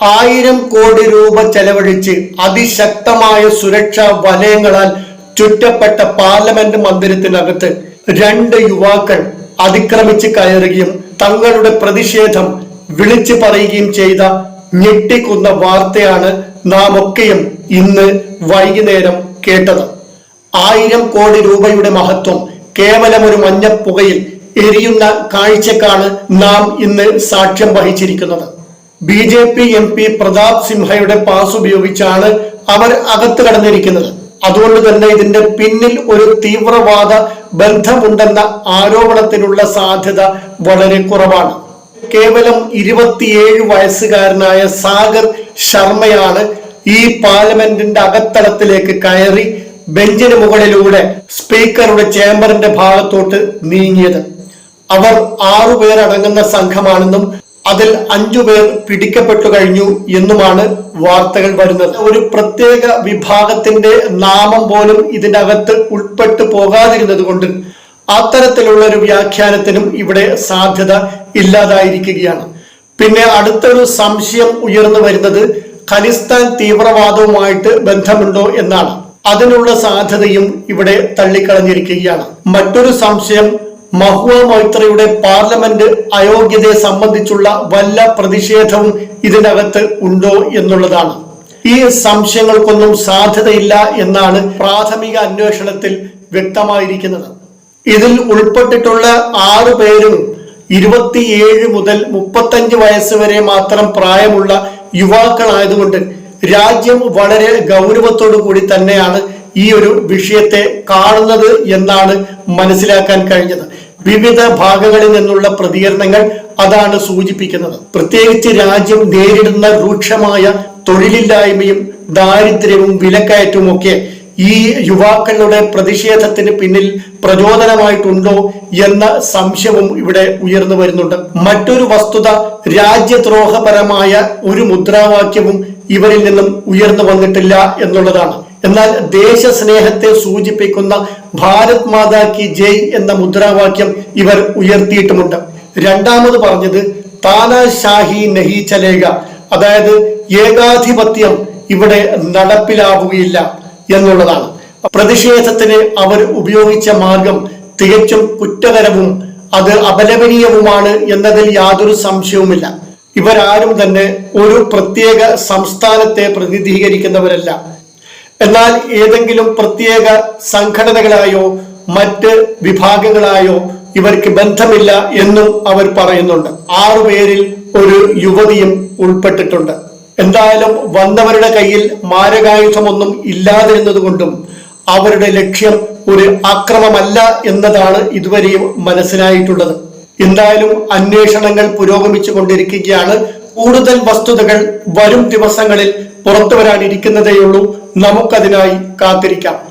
ആയിരം കോടി രൂപ ചെലവഴിച്ച് അതിശക്തമായ സുരക്ഷാ വലയങ്ങളാൽ ചുറ്റപ്പെട്ട പാർലമെന്റ് മന്ദിരത്തിനകത്ത് രണ്ട് യുവാക്കൾ അതിക്രമിച്ച് കയറുകയും തങ്ങളുടെ പ്രതിഷേധം വിളിച്ചു പറയുകയും ചെയ്ത ഞെട്ടിക്കുന്ന വാർത്തയാണ് നാം ഒക്കെയും ഇന്ന് വൈകുന്നേരം കേട്ടത്. ആയിരം കോടി രൂപയുടെ മഹത്വം കേവലം ഒരു മഞ്ഞപ്പുകയിൽ എരിയുന്ന കാഴ്ചക്കാണ് നാം ഇന്ന് സാക്ഷ്യം വഹിച്ചിരിക്കുന്നത്. B J P M P Pratap സിംഹയുടെ pass ഉപയോഗിച്ചാണ് അവർ അകത്ത് കടന്നിരിക്കുന്നത്. അതുകൊണ്ട് തന്നെ ഇതിന്റെ പിന്നിൽ ഒരു തീവ്രവാദ ബന്ധമുണ്ടെന്ന ആരോപണത്തിനുള്ള സാധ്യത വളരെ കുറവാണ്. കേവലം ഇരുപത്തിയേഴ് വയസ്സുകാരനായ സാഗർ ശർമ്മയാണ് ഈ പാർലമെന്റിന്റെ അകത്തളത്തിലേക്ക് കയറി ബെഞ്ചിന് മുകളിലൂടെ സ്പീക്കറുടെ ചേംബറിന്റെ ഭാഗത്തോട്ട് നീങ്ങിയത്. അവർ ആറുപേരടങ്ങുന്ന സംഘമാണെന്നും അതിൽ അഞ്ചു പേർ പിടിക്കപ്പെട്ടു കഴിഞ്ഞു എന്നുമാണ് വാർത്തകൾ വരുന്നത്. ഒരു പ്രത്യേക വിഭാഗത്തിന്റെ നാമം പോലും ഇതിനകത്ത് ഉൾപ്പെട്ടു പോകാതിരുന്നത് കൊണ്ട് അത്തരത്തിലുള്ള ഒരു വ്യാഖ്യാനത്തിനും ഇവിടെ സാധ്യത ഇല്ലാതായിരിക്കുകയാണ്. പിന്നെ അടുത്തൊരു സംശയം ഉയർന്നു വരുന്നത് ഖലിസ്ഥാൻ തീവ്രവാദവുമായിട്ട് ബന്ധമുണ്ടോ എന്നാണ്. അതിനുള്ള സാധ്യതയും ഇവിടെ തള്ളിക്കളഞ്ഞിരിക്കുകയാണ്. മറ്റൊരു സംശയം മഹുവ മൈത്രയുടെ പാർലമെന്റ് അയോഗ്യതയെ സംബന്ധിച്ചുള്ള വല്ല പ്രതിഷേധവും ഇതിനകത്ത് ഉണ്ടോ എന്നുള്ളതാണ്. ഈ സംശയങ്ങൾക്കൊന്നും സാധ്യതയില്ല എന്നാണ് പ്രാഥമിക അന്വേഷണത്തിൽ വ്യക്തമായിരിക്കുന്നത്. ഇതിൽ ഉൾപ്പെട്ടിട്ടുള്ള ആറു പേരും ഇരുപത്തിയേഴ് മുതൽ മുപ്പത്തഞ്ച് വയസ്സ് വരെ മാത്രം പ്രായമുള്ള യുവാക്കളായതുകൊണ്ട് രാജ്യം വളരെ ഗൗരവത്തോടു കൂടി തന്നെയാണ് ഈ ഒരു വിഷയത്തെ കാണുന്നത് എന്നാണ് മനസ്സിലാക്കാൻ കഴിഞ്ഞത്. വിവിധ ഭാഗങ്ങളിൽ നിന്നുള്ള പ്രതികരണങ്ങൾ അതാണ് സൂചിപ്പിക്കുന്നത്. പ്രത്യേകിച്ച് രാജ്യം നേരിടുന്ന രൂക്ഷമായ തൊഴിലില്ലായ്മയും ദാരിദ്ര്യവും വിലക്കയറ്റവും ഒക്കെ ഈ യുവാക്കളുടെ പ്രതിഷേധത്തിന് പിന്നിൽ പ്രചോദനമായിട്ടുണ്ടോ എന്ന സംശയവും ഇവിടെ ഉയർന്നു വരുന്നുണ്ട്. മറ്റൊരു വസ്തുത രാജ്യദ്രോഹപരമായ ഒരു മുദ്രാവാക്യവും ഇവരിൽ നിന്നും ഉയർന്നു വന്നിട്ടില്ല എന്നുള്ളതാണ്. എന്നാൽ ദേശസ്നേഹത്തെ സൂചിപ്പിക്കുന്ന ഭാരത് മാതാ കി ജയ് എന്ന മുദ്രാവാക്യം ഇവർ ഉയർത്തിയിട്ടുമുണ്ട്. രണ്ടാമത് പറഞ്ഞത് താനാഷാഹി നഹി ചലേക അതായത് ഏകാധിപത്യം ഇവിടെ നടപ്പിലാവുകയില്ല എന്നുള്ളതാണ്. പ്രതിഷേധത്തിന് അവർ ഉപയോഗിച്ച മാർഗം തികച്ചും കുറ്റകരവും അത് അപലപനീയവുമാണ് എന്നതിൽ യാതൊരു സംശയവുമില്ല. ഇവരാരും തന്നെ ഒരു പ്രത്യേക സംസ്ഥാനത്തെ പ്രതിനിധീകരിക്കുന്നവരല്ല. എന്നാൽ ഏതെങ്കിലും പ്രത്യേക സംഘടനകളായോ മറ്റ് വിഭാഗങ്ങളായോ ഇവർക്ക് ബന്ധമില്ല എന്നും അവർ പറയുന്നുണ്ട്. ആറുപേരിൽ ഒരു യുവതിയും ഉൾപ്പെട്ടിട്ടുണ്ട്. എന്തായാലും വന്നവരുടെ കയ്യിൽ മാരകായുധമൊന്നും ഇല്ലാതിരുന്നതുകൊണ്ടും അവരുടെ ലക്ഷ്യം ഒരു അക്രമമല്ല എന്നതാണ് ഇതുവരെയും മനസ്സിലായിട്ടുള്ളത്. എന്തായാലും അന്വേഷണങ്ങൾ പുരോഗമിച്ചു കൊണ്ടിരിക്കുകയാണ്. കൂടുതൽ വസ്തുതകൾ വരും ദിവസങ്ങളിൽ പുറത്തു വരാനിരിക്കുന്നതേയുള്ളൂ. നമുക്കതിനായി കാത്തിരിക്കാം.